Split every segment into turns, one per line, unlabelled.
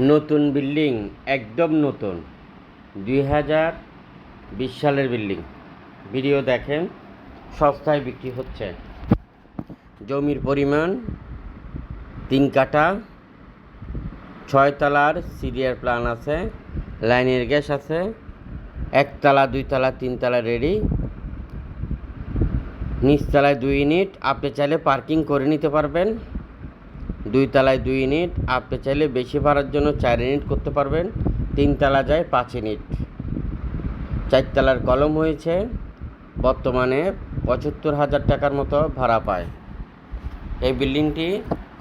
নতুন বিল্ডিং, একদম নতুন। দুই হাজার বিশ সালের বিল্ডিং। ভিডিও দেখেন, সস্তায় বিক্রি হচ্ছে। জমির পরিমাণ, তিন কাটা ছয়তলার সিরিয়ার প্ল্যান আছে, লাইনের গ্যাস আছে একতলা দুইতলা তিনতলা রেডি। নিচতলায় দুই ইউনিট, আপনি চাইলে পার্কিং করে নিতে পারবেন। দুই তলায় দুই ইউনিট, আপনি চাইলে বেশি ভাড়ার জন্য চার ইউনিট করতে পারবেন, তিন তলা যায় পাঁচ ইউনিট। চারতলার কলম হয়েছে, বর্তমানে পঁচাত্তর হাজার টাকার মতো ভাড়া পায়। এই বিল্ডিংটি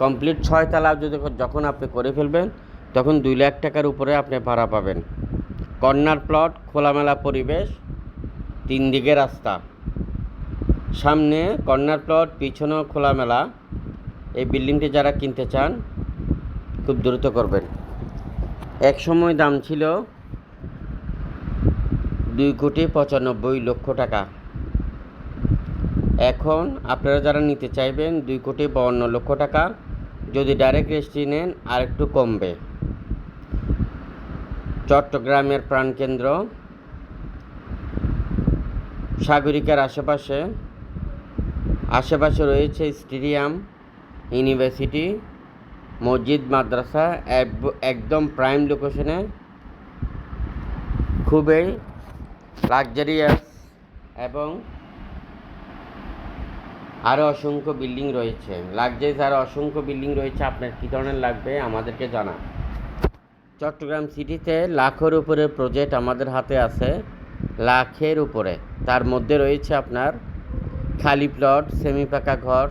কমপ্লিট ছয় তলা, যদি যখন আপনি করে ফেলবেন, তখন দুই লাখ টাকার উপরে আপনি ভাড়া পাবেন। কর্নার প্লট, খোলামেলা পরিবেশ, তিন দিকে রাস্তা। সামনে কর্নার প্লট, পিছনেও খোলামেলা। এই বিল্ডিংটি যারা কিনতে চান, খুব দ্রুত করবেন। এক সময় দাম ছিল দুই কোটি পঁচানব্বই লক্ষ টাকা। এখন আপনারা যারা নিতে চাইবেন, দুই কোটি বাউন্ন লক্ষ টাকা। যদি ডাইরেক্ট রেজিস্ট্রি নেন আর একটু কমবে। চট্টগ্রামের প্রাণকেন্দ্র, সাগরিকার আশেপাশে। আশেপাশে রয়েছে স্টেডিয়াম। ইউনিভার্সিটি, মসজিদ, মাদ্রাসা, এক- একদম প্রাইম লোকেশনে খুবই লাক্সারিয়াস এবং আরও অসংখ্য বিল্ডিং রয়েছে। লাক্সারিয়াস আরও অসংখ্য বিল্ডিং রয়েছে, আপনার কী ধরনের লাগবে আমাদেরকে জানা চট্টগ্রাম সিটিতে লাখের উপরে প্রজেক্ট আমাদের হাতে আছে, লাখের উপরে। তার মধ্যে রয়েছে আপনার খালি প্লট সেমি পাকা ঘর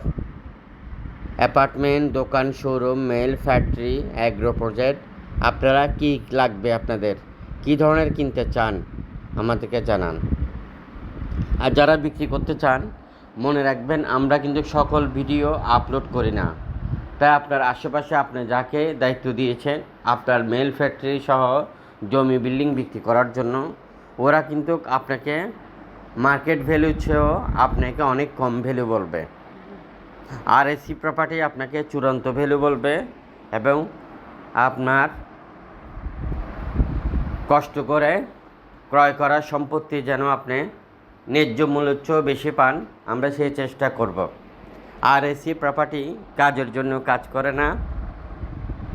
অ্যাপার্টমেন্ট, দোকান, showroom, mall, factory, agro project. আপনারা কি লাগবে আপনাদের? কি ধরনের কিনতে চান? আমাদেরকে জানান। আর যারা বিক্রি করতে চান, মনে রাখবেন আমরা কিন্তু সকল ভিডিও আপলোড করি না। তাই আপনার আশেপাশে আপনি যাকে দায়িত্ব দিয়েছেন, আপনার মেল, ফ্যাক্টরি সহ জমি, বিল্ডিং বিক্রি করার জন্য, ওরা কিন্তু আপনাকে মার্কেট ভ্যালু চেয়েও আপনাকে অনেক কম ভ্যালু বলবে। আর এসি প্রপার্টি আপনাকে চূড়ান্ত ভ্যালু বলবে এবং আপনার কষ্ট করে ক্রয় করা সম্পত্তি যেন আপনি ন্যায্য মূল্যের চেয়েও বেশি পান, আমরা সেই চেষ্টা করব। আর এসি প্রপার্টি কাজের জন্য কাজ করে না।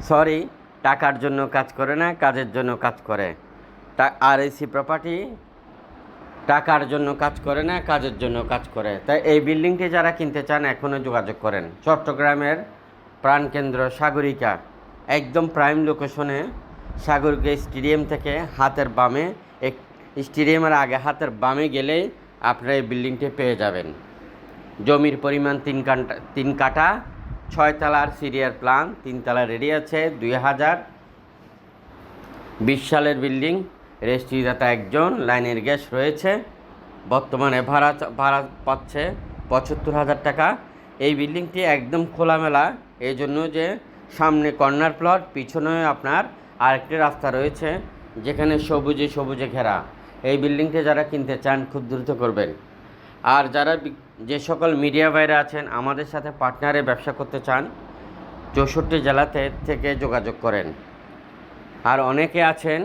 সরি টাকার জন্য কাজ করে না, কাজের জন্য কাজ করে। আর এসি প্রপার্টি টাকার জন্য কাজ করে না, কাজের জন্য কাজ করে। তাই এই বিল্ডিংটি যারা কিনতে চান, এখনও যোগাযোগ করেন। চট্টগ্রামের প্রাণকেন্দ্র সাগরিকা। একদম প্রাইম লোকেশনে সাগরিকা স্টেডিয়াম থেকে হাতের বামে, এক স্টেডিয়ামের আগে হাতের বামে গেলেই আপনারা এই বিল্ডিংটি পেয়ে যাবেন। জমির পরিমাণ তিন কাটা তিন কাটা ছয় তলার সিরিয়ার প্ল্যান তিনতলা রেডি আছে, দুই হাজার বিশ সালের বিল্ডিং। রেজিস্ট্রিদাতা একজন লাইনের গ্যাস রয়েছে। বর্তমানে ভাড়া ভাড়া পাচ্ছে পঁচাত্তর হাজার টাকা। এই বিল্ডিংটি একদম খোলামেলা। এই জন্য যে সামনে কর্নার প্লট, পিছনে আপনার আরেকটি রাস্তা রয়েছে, যেখানে সবুজে সবুজে ঘেরা। এই বিল্ডিংটি যারা কিনতে চান, খুব দ্রুত করবেন। আর যারা যে সকল মিডিয়া বাইরে আছেন, আমাদের সাথে পার্টনারে ব্যবসা করতে চান, চৌষট্টি জেলাতে থেকে যোগাযোগ করেন। আর অনেকে আছেন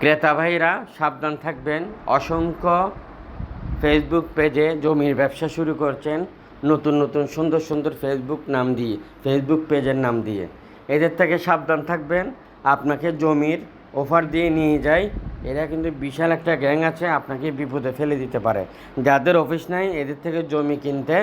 ক্রেতা ভাইরা, সাবধান থাকবেন। অসংখ্য ফেসবুক পেজে জমির ব্যবসা শুরু করছেন। নতুন নতুন, সুন্দর সুন্দর ফেসবুক নাম দিয়ে ফেসবুক পেজের নাম দিয়ে। এদের থেকে সাবধান থাকবেন। আপনাকে জমির অফার দিয়ে নিয়ে যায় এরা কিন্তু বিশাল একটা গ্যাং আছে, আপনাকে বিপদে ফেলে দিতে পারে। যাদের অফিস নাই, এদের থেকে জমি কিনতে